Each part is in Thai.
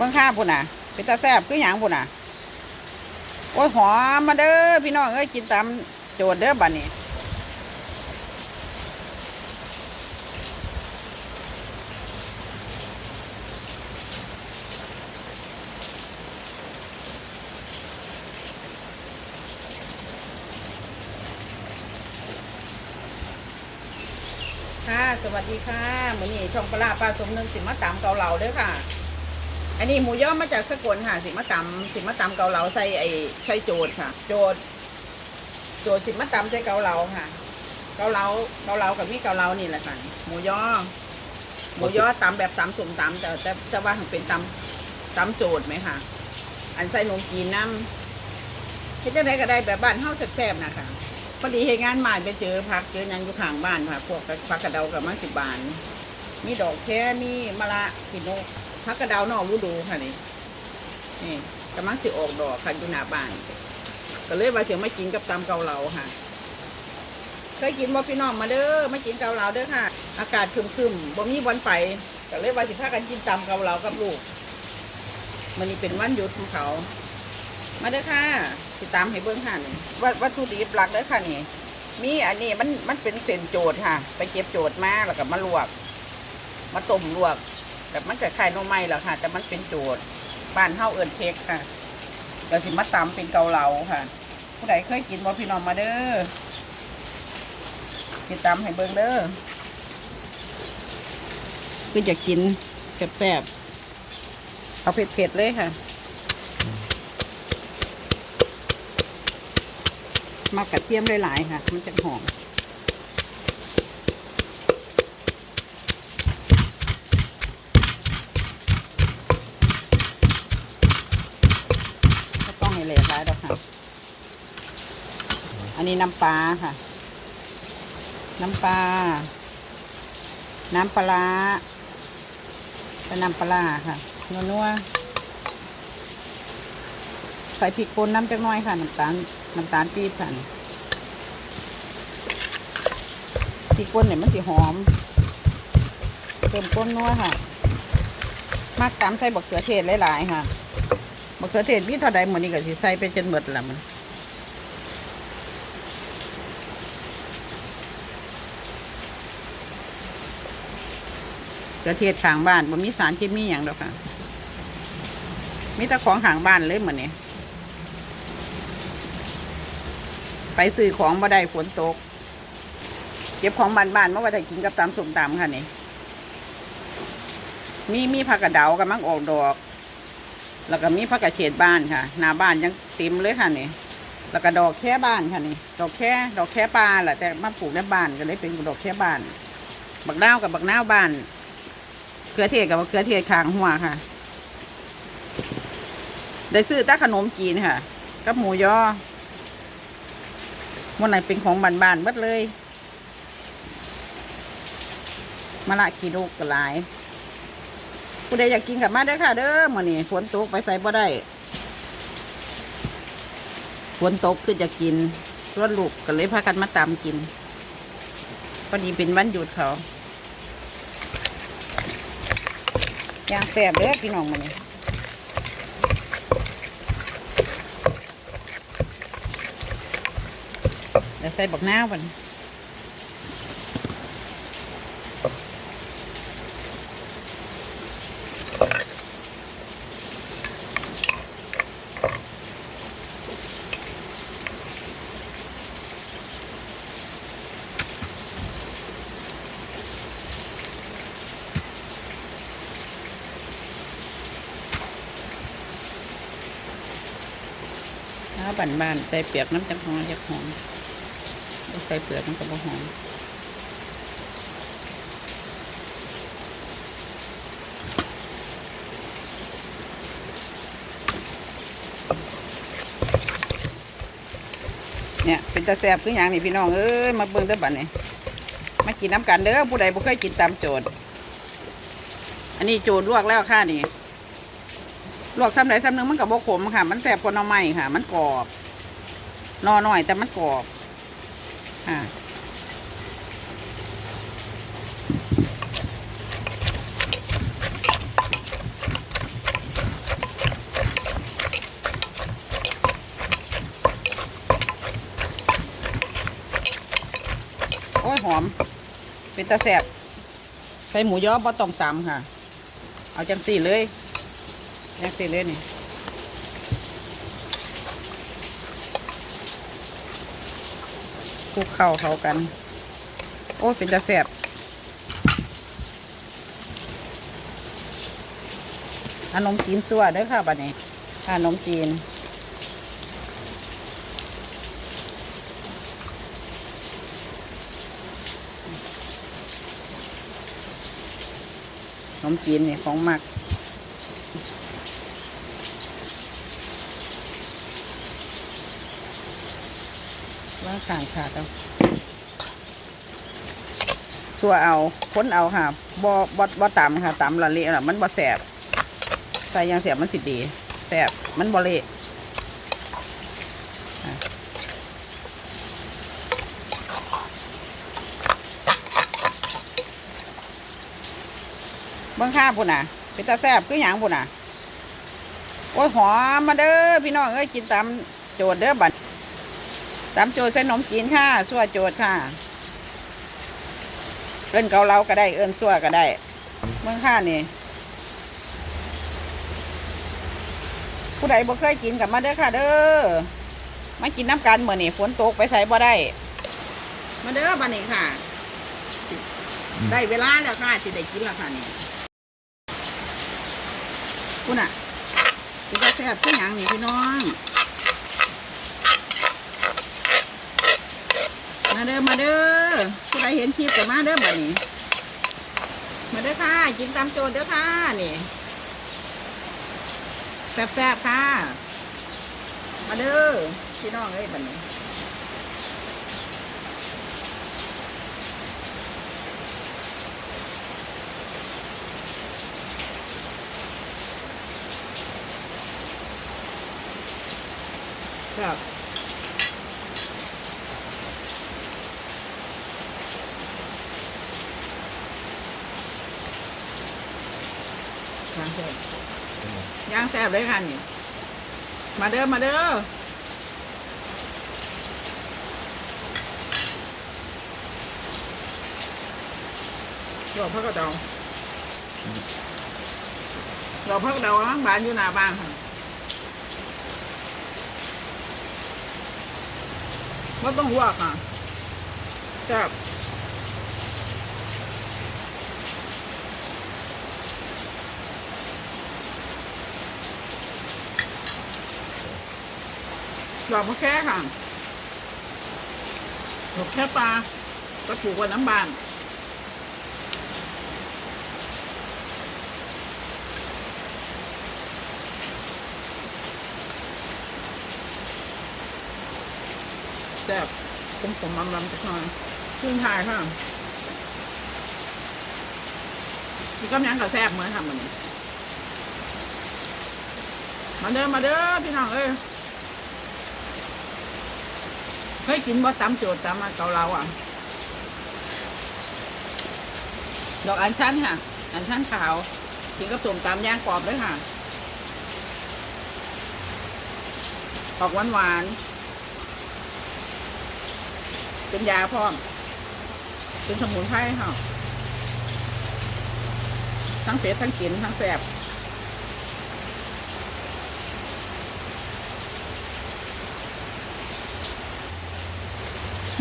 เบิ่งข้าพุ่นน่ะเป็นตาแซ่บคือหยังพุ่นน่ะโอ้ยหอมมาเด้อพี่น้องเอ้ยกินตามโจทย์เด้อบัดนี้ค่ะ สวัสดีค่ะมือนี้ช่องปลาปลาสมนึงสิมาตำเกาเหลาเด้อค่ะ อันนี้หมูย่อมาจากสกลค่ะ สิมาตำสิมาตำเกาเหลาใส่ไอ้ใส่โจดค่ะ โจดโจดสิมาตำใส่เกาเหลาค่ะ เกาเหลาเกาเหลากับมีเกาเหลานี่แหละค่ะ หมูย่อหมูย่อตำแบบตำสุ่มตำแต่แต่แต่ว่าเป็นตำตำโจดไหมค่ะ อันใส่นมจีนน้ำเฮ็ดจังไดก็ได้แบบบ้านเฮาแซ่บๆนะคะพอดีเหตุงานมาไปเจอพักเจอยังอยู่ข้างบ้านค่ะ พวกพักกระเดากับมังสิบาน มีดอกแค่มีมะละกินโน พักกระดาวนอกฤดูค่ะนี่นี่กำลังสิออกดอกค่ะอยู่หน้าบ้าน ก็เลยว่าเสียงไม่กินกับตำเกาเหลาค่ะเคยกินบ่พี่น้องมาเด้อไมากินเกาเหลาเด้อค่ะ อากาศครึมๆบ่มีวันไปก็เลยว่าสิพากันกินตำเกาเหลากับลูกมันนี้เป็นวันหยุดของเขา มาเด้อค่ะติดตามให้เบิ้งค่ะนี่วัตวัตถุดิบหลักเด้อค่ะนี่ มีอันนี้มันมันเป็นเศษโจดค่ะ ไปเก็บโจดมาแล้วก็มาลวก มาต้มลวก แบบมันจะคล้ายนมไม้แหละค่ะ แต่มันเป็นโจดบ้านเฮาเอิ้นเค้กค่ะแล้วสิมาตำเป็นเกาเหลาค่ะ ผู้ใดเคยกินบ่พี่น้องมาเด้อติดตามให้เบิ้งเด้อคือจะกินแซ่บๆเอาเผ็ดๆเลยค่ะ มากระเทียมหลายๆค่ะ มันจะหอม ก็ต้องให้เหลกหลายดอกค่ะ อันนี้น้ำปลาค่ะ น้ำปลา น้ำปลาร้าเป็นน้ำปลาค่ะนัวๆใส่พริกป่นน้ำจักน้อยค่ะ น้ำตาล น้ำตาลปี๊บค่ะพริกป่นเนี่ยมันจะหอม เติมก้นนัวค่ะ มากตามใส่บักเขือเทศหลายๆค่ะมะเขือเทศมีเท่าใดหมดนี่ก็สิใส่ไปจนหมดละมัน เกลือเทศขางบ้านบ่มีสารเคมีอย่างดอกค่ะมีแต่ของข้างบ้านเลยเหมดนี่ไปซื้อของบ่ได้ฝนตก เก็บของบ้านๆมาไว้ถ้ากินกับตำส้มตำค่ะนี่มีมีผักกระเดากำลังออกดอก แล้วก็มีผักกระเฉดบ้านค่ะหน้าบ้านยังเต็มเลยค่ะนี่แล้วก็ดอกแค่บ้านค่ะนี่ ดอกแค่ดอกแค่ปลาแหละแต่มาปลูกในบ้านก็เลยเป็นดอกแค่บ้าน บักนาวกับบักนาวบ้าน เกลือเทศกับเกลือเทศขางหัวค่ะ ได้ซื้อตาขนมจีนค่ะ กับหมูยอวันไหนเป็นของบ้านๆเบิดเลยมะละขีลูกก็หลายผู้ใดอยากกินกลับมาเด้ค่ะ เด้อมื้อนี้ฝนตกไปใส่บ่ได้ฝนตกคือจะกินส่วนลูกก็เลยพากันมาตามกินพอดีเป็นวันหยุดเขา ย่างแสบเด้อพี่น้องมื้อนี้เดี๋ยวใส่บักน้าวบัดน ถ้าบานบานๆใส่เปียกน้ำจังหอมจะหอมใส่เปลือกมันก็บ่หอมเนี่ยเป็นตาแซ่บคืออย่างนี่พี่น้องเอ้ยมาเบิ่งเด้อบัดนี้มากินน้ำกันเด้อผู้ใดบ่เคยกินตามโจทย์อันนี้โจทย์ลวกแล้วค่ะนี่ ลวกทำไหนซ้ำหนึ่งมันกับโบขมค่ะ มันแสบกว่าหน่อไม้ค่ะ มันกรอบนอหน่อยแต่มันกรอบค่ะโอ้ยหอม เป็นตะแสบใส่หมูยอบอตองตำค่ะ เอาจังสี่เลย จังสี่เลยนี่คลุกเข้าเข้ากัน โอ้เป็นตาแสบขนมจีนสัวเด้อค่ะบัดนี้ขนมจีนขนมจีนนี่ของมัก ข่างขาดเอาสัวเอาค้นเอาค่ะบ่บ่บ่ตำค่ะตำละเละน่ะมันบ่แสบใส่ยังเสียบมันสิดีแสบมันบ่เละเบิ่งข้าพุ่นน่ะเป็นตาแสบคือหยังพุ่นน่ะโอ้ยหอมมาเด้อพี่น้องเอ้ยกินตามโจทย์เด้อบัด ตามโจทย์ใส่ขนมจีนค่ะสั่วโจทย์ค่ะ เอิ้นเกาเหลาก็ได้ เอิ้นสั่วก็ได้ เมืองข้านี่ ผู้ใดบ่เคยกินกับมาเด้อค่ะ เด้อ มากินน้ำกันเมื่อนี่ฝนตกไปใส่บ่ได้ มาเด้อบันนี้ค่ะ ได้เวลาแล้วค่ะสิได้กินแล้วค่ะนี่คุณอะกินกาแซ่บขึ้นอหย่างนี่พี่น้อง มาเด้ อมาเด้อผู้ใดเห็นคลิปก็มาเด้อบัดนี้ มาเด้อค่ะกินตามโจทย์เด้อค่ะนี่แซ่บๆค่ะ มาเด้อพี่น้องเอ้ยบัดนี้ครับ ย่างแซ่บย่างแซ่บเลยค่ะนี่ มาเด้อ มาเด้อดอกพักกระเดาดอกพักกระเดาล้างบ้านอยู่หน้าบ้านค่ะไม่ต้องหัวค่ะแซ่บ ดอกมะแค่ค่ะดอกแค่ปลาก็ปลูกไว้น้ำบานแซ่บผมผมลำลำๆจักหน่อยขึ้นทายค่ะนี่ก็ยังกับแซ่บเหมือนทำมันนี้มาเด้อมาเด้อพี่น้องเอ้ย เค ยกินบ่ตำโจดตำมาเกาเหลาอะ ดอกอัญชันค่ะ อัญชันขาวกินกับส้มตำย่างกรอบเลยค่ะออกหวานหวานเป็นยาพร้อม เป็นสมุนไพรค่ะ ทั้งเผ็ดทั้งกินทั้งแสบ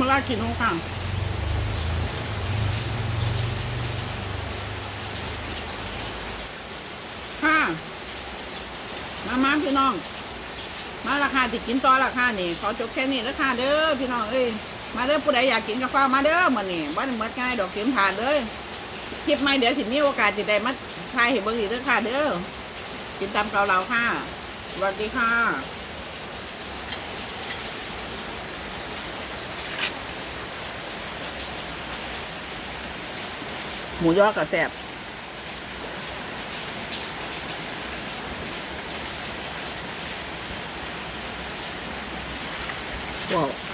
มาลากินของข้างค่ะ มามาพี่น้อง มาราคาติกินต่อราคานี่ขอจบแค่นี้ราคาเด้อพี่น้องเอ้ยมาเด้อผู้ใดอยากกินกาแฟมาเด้อมื้อนี้บ่ได้เมือง่ายดอกเข็มผ่านเลยคลิปใหม่เดี๋ยวสิมีโอกาสสิได้มาถ่ายให้เบิ่งอีกเด้อค่ะเด้อกินตามเกาเหลาค่ะสวัสดีค่ะ หมูยอกับแสบว้าว